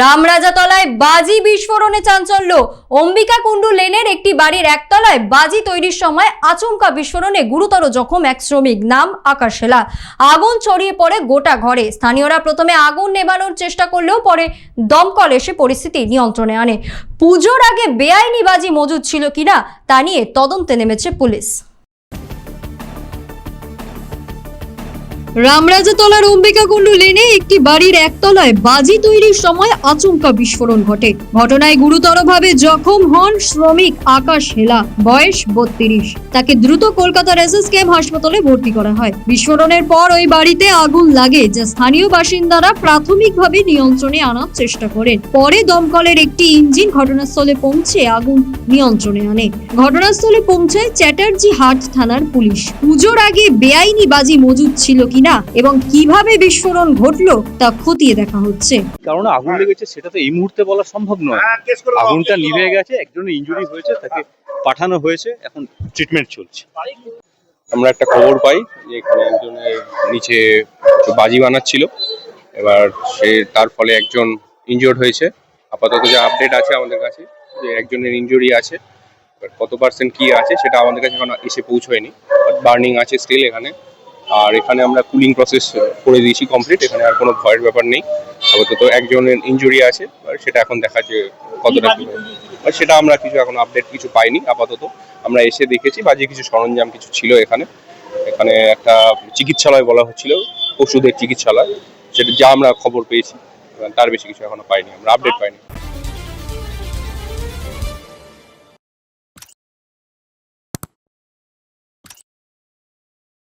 রামরাজাতলায় বাজি বিস্ফোরণে চাঞ্চল্য। অম্বিকা কুণ্ডু লেনের একটি বাড়ির একতলায় বাজি তৈরির সময় আচমকা বিস্ফোরণে গুরুতর জখম এক শ্রমিক, নাম আকাশ হেলা আগুন ছড়িয়ে পড়ে গোটা ঘরে। স্থানীয়রা প্রথমে আগুন নেভানোর চেষ্টা করলেও পরে দমকল এসে পরিস্থিতি নিয়ন্ত্রণে আনে। পুজোর আগে বেআইনি বাজি মজুদ ছিল কিনা তা নিয়ে তদন্তে নেমেছে পুলিশ। রামরাজাতলার অম্বিকা কুণ্ডু লেনে একটি বাড়ির একতলায় বাজি তৈরির সময় আচমকা বিস্ফোরণ ঘটে। ঘটনায় গুরুতরভাবে জখম হন শ্রমিক আকাশ হেলা, বয়স বত্রিশ। তাকে দ্রুত কলকাতার এসএসকেএম হাসপাতালে ভর্তি করা হয়। বিস্ফোরণের পর ওই বাড়িতে আগুন লাগে যা স্থানীয় বাসিন্দারা প্রাথমিকভাবে নিয়ন্ত্রণে আনার চেষ্টা করেন। পরে দমকলের একটি ইঞ্জিন ঘটনাস্থলে পৌঁছে আগুন নিয়ন্ত্রণে আনে। ঘটনাস্থলে পৌঁছায় চ্যাটার্জি হাট থানার পুলিশ। পুজোর আগে বেআইনি বাজি মজুদ ছিল কিনা এবং কীভাবে বিস্ফোরণ ঘটলো তা খতিয়ে দেখা হচ্ছে। কারণ আগুন লেগেছে সেটা তো এই মুহূর্তে বলা সম্ভব নয়। আগুনটা নিভে গেছে একজনের ইনজুরি হয়েছে তাকে পাঠানো হয়েছে এখন ট্রিটমেন্ট চলছে। আমরা একটা খবর পাই যে এখানে একজনের নিচে বাজি বানাচ্ছিল। এবার সে তার ফলে একজন ইনজিওর্ড হয়েছে। আপাতত যা আপডেট আছে আমাদের কাছে যে একজনের ইনজুরি আছে এবার কত পার্সেন্ট কি আছে সেটা আমাদের কাছে এখন এসে পৌঁছয়নি। বার্নিং আছে স্টিল এখানে। আর এখানে আমরা কুলিং প্রসেস করে দিয়েছি কমপ্লিট এখানে আর কোনো ভয়ের ব্যাপার নেই। আপাতত একজনের ইনজুরি আছে, আর সেটা এখন দেখা যে কতটা কি আর সেটা আমরা কিছু এখন আপডেট কিছু পাইনি, আপাতত আমরা এসে দেখেছি, বাজে কিছু সরঞ্জাম কিছু ছিল এখানে। এখানে একটা চিকিৎসালয় বলা হচ্ছিল পশুদের চিকিৎসালয়, সেটা যা আমরা খবর পেয়েছি, তার বেশি কিছু এখনও পাইনি, আমরা আপডেট পাইনি।